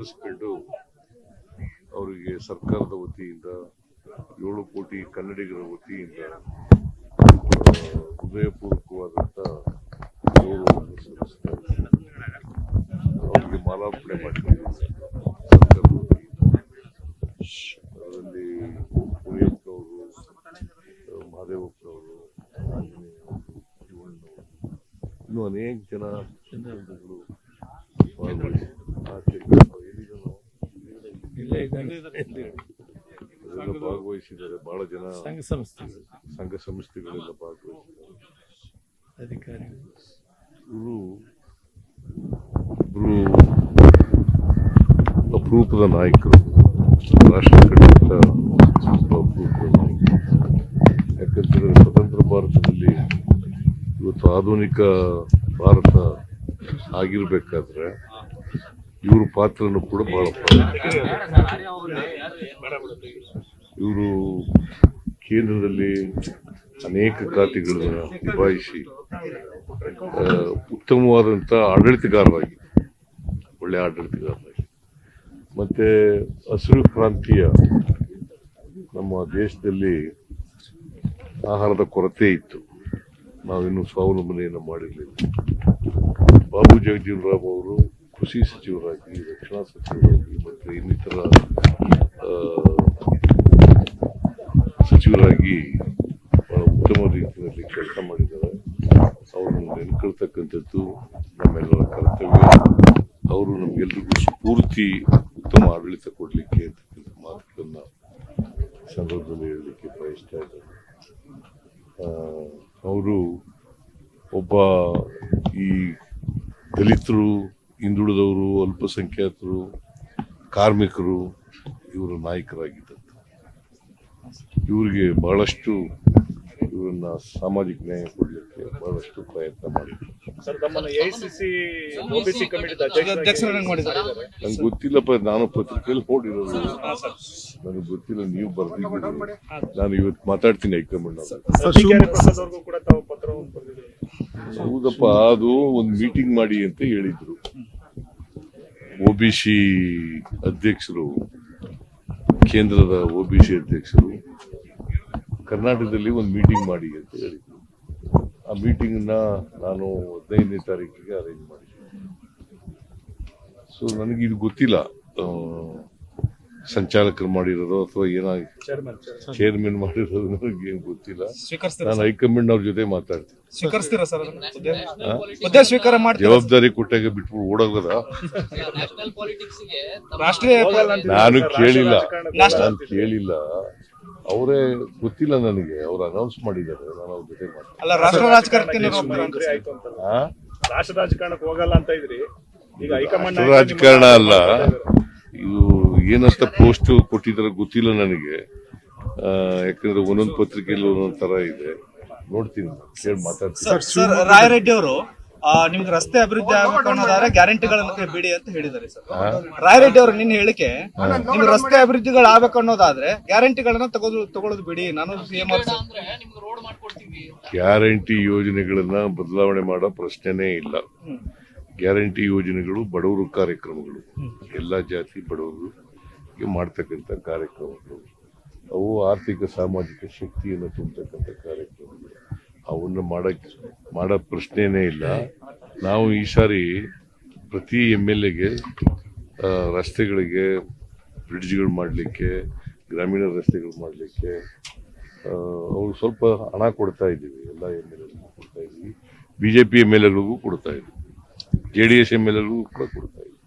ಸ್ಮರಿಸಿಕೊಂಡು ಅವರಿಗೆ ಸರ್ಕಾರದ ವತಿಯಿಂದ ಏಳು ಕೋಟಿ ಕನ್ನಡಿಗರ ವತಿಯಿಂದ ಆ, ಹೃದಯಪೂರ್ವಕವಾದಂಥ ಗೌರವವನ್ನು ಸಲ್ಲಿಸ್ತಾ. ಅವರಿಗೆ ಮಾಲಾರ್ಪಣೆ ಮಾಡಿದ್ದೀವಿ ಸರ್ಕಾರದ ವತಿಯಿಂದ ಅದರಲ್ಲಿ ಕುರಿಯಪ್ಪನವರು ಮಹಾದೇವಪ್ಪನವರು ಇನ್ನೂ ಅನೇಕ ಜನ ಜನಗಳು ಭಾಗವಹಿಸಿ ಆಚೆಗೆ ಎಲ್ಲಿದನೋ? ಅದೆಲ್ಲ ಭಾಗವಹಿಸಿದ್ದಾರೆ. ಬಹಳ ಜನ ಸಂಘ ಸಂಸ್ಥೆ ಸಂಘ ಸಂಸ್ಥೆಗಳೆಲ್ಲ ಭಾಗವಹಿಸಿದ್ದಾರೆ. ಅಧಿಕಾರಿಗಳು. ಇವರು ಇಬ್ರು ಅಪರೂಪದ ನಾಯಕರು ರಾಷ್ಟ್ರ ಕಂಡಿದ್ದ ಅಪರೂಪದ ನಾಯಕರು. ಯಾಕಂತಂದ್ರೆ ಸ್ವತಂತ್ರ ಭಾರತದಲ್ಲಿ ಇವತ್ತು ಆಧುನಿಕ ಭಾರತ ಆಗಿರ್ಬೇಕಾದ್ರೆ ಇವ್ರ ಪಾತ್ರನೂ ಕೂಡ ಬಹಳ ಇವರು ಕೇಂದ್ರದಲ್ಲಿ ಅನೇಕ ಖಾತೆಗಳನ್ನ ನಿಭಾಯಿಸಿ ಉತ್ತಮವಾದಂಥ ಆಡಳಿತಗಾರರಾಗಿ, ಒಳ್ಳೆ ಆಡಳಿತಗಾರರಾಗಿ. ಮತ್ತೆ ಹಸಿರು ಕ್ರಾಂತಿಯ ನಮ್ಮ ದೇಶದಲ್ಲಿ ಆಹಾರದ ಕೊರತೆ ಇತ್ತು. ನಾವಿನ್ನೂ ಸ್ವಾವಲಂಬನೆಯನ್ನು ಮಾಡಿರಲಿಲ್ಲ. ಬಾಬು ಜಗಜೀವನ್ ರಾಮ್ ಅವರು ಕೃಷಿ ಸಚಿವರಾಗಿ ರಕ್ಷಣಾ ಸಚಿವರಾಗಿ ಮತ್ತು ಇನ್ನಿತರ ಸಚಿವರಾಗಿ ಬಹಳ ಉತ್ತಮ ರೀತಿಯಲ್ಲಿ ಕೆಲಸ ಮಾಡಿದ್ದಾರೆ. ಅವರು ನೆನ್ಕೊಳ್ತಕ್ಕಂಥದ್ದು ನಮ್ಮೆಲ್ಲರ ಕರ್ತವ್ಯ. ಅವರು ನಮಗೆಲ್ರಿಗೂ ಸ್ಫೂರ್ತಿ, ಉತ್ತಮ ಆಡಳಿತ ಕೊಡಲಿಕ್ಕೆ ಅಂತಕ್ಕಂಥ ಮಾತುಗಳನ್ನ ಸಂದರ್ಭದಲ್ಲಿ ಹೇಳಲಿಕ್ಕೆ ಬಯಸ್ತಾ ಇದ್ದಾರೆ ಅವರು ಒಬ್ಬ ಈ ದಲಿತರು ಹಿಂದುಳಿದವರು ಅಲ್ಪಸಂಖ್ಯಾತರು ಕಾರ್ಮಿಕರು ಇವರು ನಾಯಕರಾಗಿದ್ದರು ಇವರಿಗೆ ಬಹಳಷ್ಟು ಇವರನ್ನ ಸಾಮಾಜಿಕ ನ್ಯಾಯ ಕೊಡಲಿಕ್ಕೆ ಬಹಳಷ್ಟು ಪ್ರಯತ್ನ ಮಾಡಿದ್ರು. ನಂಗೆ ಗೊತ್ತಿಲ್ಲಪ್ಪ ನಾನು ಪತ್ರಿಕೆಯಲ್ಲಿ ನೋಡಿರೋದು ನನಗೆ ಗೊತ್ತಿಲ್ಲ ನೀವು ಬರ್ದಿದ್ದೀರಿ. ನಾನು ಇವತ್ತು ಮಾತಾಡ್ತೀನಿ ಹೈಕಮಾಂಡ್ ಅವ್ರ ಪ್ರಸಾದ್ ಅವ್ರಿಗೂ ಕೂಡ ತಾವು ಪತ್ರವನ್ನು ಬರೆದಿದ್ದೀರಿ ಹೌದಪ್ಪ ಅದು ಒಂದು ಮೀಟಿಂಗ್ ಮಾಡಿ ಅಂತ ಹೇಳಿದ್ರು. ಒಬಿಸಿ ಅಧ್ಯಕ್ಷರು, ಕೇಂದ್ರದ ಒಬಿಸಿ ಅಧ್ಯಕ್ಷರು ಕರ್ನಾಟಕದಲ್ಲಿ ಒಂದು ಮೀಟಿಂಗ್ ಮಾಡಿ ಅಂತ ಹೇಳಿದ್ರು. ಆ ಮೀಟಿಂಗ್ ನಾನು ಹದಿನೈದನೇ ತಾರೀಕಿಗೆ ಅರೇಂಜ್ ಮಾಡಿದ್ದೆ. ಸೊ ನನಗಿದು ಗೊತ್ತಿಲ್ಲ. ಸಂಚಾಲಕರು ಮಾಡಿರೋದು ಅಥವಾ ಏನಾಗಿ ಚೇರ್ಮನ್ ಚೇರ್ಮನ್ ಮಾಡಿರೋದು ನನಗೆ ಏನು ಗೊತ್ತಿಲ್ಲ. ನಾನು ಹೈಕಮಾಂಡ್ ಅವ್ರ ಜೊತೆ ಮಾತಾಡ್ತೀನಿ. ಸ್ವೀಕರಿಸ್ತೀರಾ ಸರ್ ಅದನ್ನ? ಹುದ್ದೆ ಹುದ್ದೆ ಸ್ವೀಕಾರ ಮಾಡಿ ಜವಾಬ್ದಾರಿ ಕೊಟ್ಟಾಗ ಬಿಟ್ಬಿಟ್ಟು ಓಡೋಗದ? ನಾನು ಕೇಳಿಲ್ಲ. ನಾನು ಕೇಳಿಲ್ಲ. ಅವರೇ ಗೊತ್ತಿಲ್ಲ ನನಗೆ. ಅವ್ರು ಅನೌನ್ಸ್ ಮಾಡಿದ್ದಾರೆ. ನಾನು ಅವ್ರ ಜೊತೆ ಮಾತಾಡ್ತೀನಿ. ಅಲ್ಲ ರಾಷ್ಟ್ರ ರಾಜಕಾರಣಕ್ಕೆ ಹೋಗ್ತೀರಾ ಆಯ್ತು ಅಂತ. ರಾಷ್ಟ್ರ ರಾಜಕಾರಣಕ್ಕೆ ಹೋಗಲ್ಲ ಅಂತ ಇದ್ರಿ. ಈಗ ಹೈಕಮಾಂಡ್ ರಾಷ್ಟ್ರ ರಾಜಕಾರಣ ಅಲ್ಲ. ಇದು ಏನಂತ ಪೋಸ್ಟ್ ಕೊಟ್ಟಿದ್ದಾರೆ ಗೊತ್ತಿಲ್ಲ ನನಗೆ. ಆ, ಯಾಕಂದ್ರೆ ಒಂದೊಂದು ಪತ್ರಿಕೆಯಲ್ಲಿ ಒಂದೊಂದು ತರ ಇದೆ. ನೋಡ್ತೀನಿ ಕೇಳಿ ಮಾತಾಡ್ತೀನಿ. ರಾಯರೆಡ್ಡಿ ಅವರು ನಿಮ್ಗೆ ರಸ್ತೆ ಅಭಿವೃದ್ಧಿ ಆಗಬೇಕು ಅನ್ನೋದಾದ್ರೆ ಗ್ಯಾರಂಟಿಗಳನ್ನ ಬಿಡಿ ಅಂತ ಹೇಳಿದ್ದಾರೆ ಸರ್ ರಾಯರೆಡ್ಡಿ ಅವರು ನಿನ್ನ ಹೇಳಿಕೆ ನಿಮ್ಗೆ ರಸ್ತೆ ಅಭಿವೃದ್ಧಿಗಳು ಆಗ್ಬೇಕು ಅನ್ನೋದಾದ್ರೆ ಗ್ಯಾರಂಟಿಗಳನ್ನ ತಗೋದು ತಗೊಳ್ಳೋದು ಬಿಡಿ. ನಾನು ಸಿಎಂ ಬೇಡ ಅಂದ್ರೆ ನಿಮ್ಗೆ ರೋಡ್ ಮಾಡ್ಕೊಡ್ತೀವಿ. ಅಂತ ಗ್ಯಾರಂಟಿ ಯೋಜನೆಗಳನ್ನ ಬದಲಾವಣೆ ಮಾಡೋ ಪ್ರಶ್ನೆನೇ ಇಲ್ಲ. ಗ್ಯಾರಂಟಿ ಯೋಜನೆಗಳು ಬಡವರು ಕಾರ್ಯಕ್ರಮಗಳು. ಎಲ್ಲಾ ಜಾತಿ ಬಡವರಿಗೆ ಮಾಡ್ತಕ್ಕಂಥ ಕಾರ್ಯಕ್ರಮಗಳು, ಅವು ಆರ್ಥಿಕ ಸಾಮಾಜಿಕ ಶಕ್ತಿಯನ್ನು ತುಂಬತಕ್ಕಂಥ ಕಾರ್ಯಕ್ರಮಗಳು. ಅವನ್ನು ಮಾಡೋಕ್ಕೆ ಮಾಡೋ ಪ್ರಶ್ನೆಯೇ ಇಲ್ಲ. ನಾವು ಈ ಸಾರಿ ಪ್ರತಿ ಎಂ ಎಲ್ ಎಗೆ ರಸ್ತೆಗಳಿಗೆ ಬ್ರಿಡ್ಜ್ಗಳು ಮಾಡಲಿಕ್ಕೆ, ಗ್ರಾಮೀಣ ರಸ್ತೆಗಳು ಮಾಡಲಿಕ್ಕೆ ಅವ್ರು ಸ್ವಲ್ಪ ಹಣ ಕೊಡ್ತಾ ಇದ್ದೀವಿ. ಎಲ್ಲ ಎಂ ಎಲ್ ಎಗಳಿಗೂ ಕೊಡ್ತಾ ಇದ್ದೀವಿ. B J P M L ಎಗಳಿಗೂ ಕೊಡ್ತಾ ಇದ್ದೀವಿ. J D S M L ಎಗಳಿಗೂ ಕೂಡ ಕೊಡ್ತಾ ಇದ್ದೀವಿ.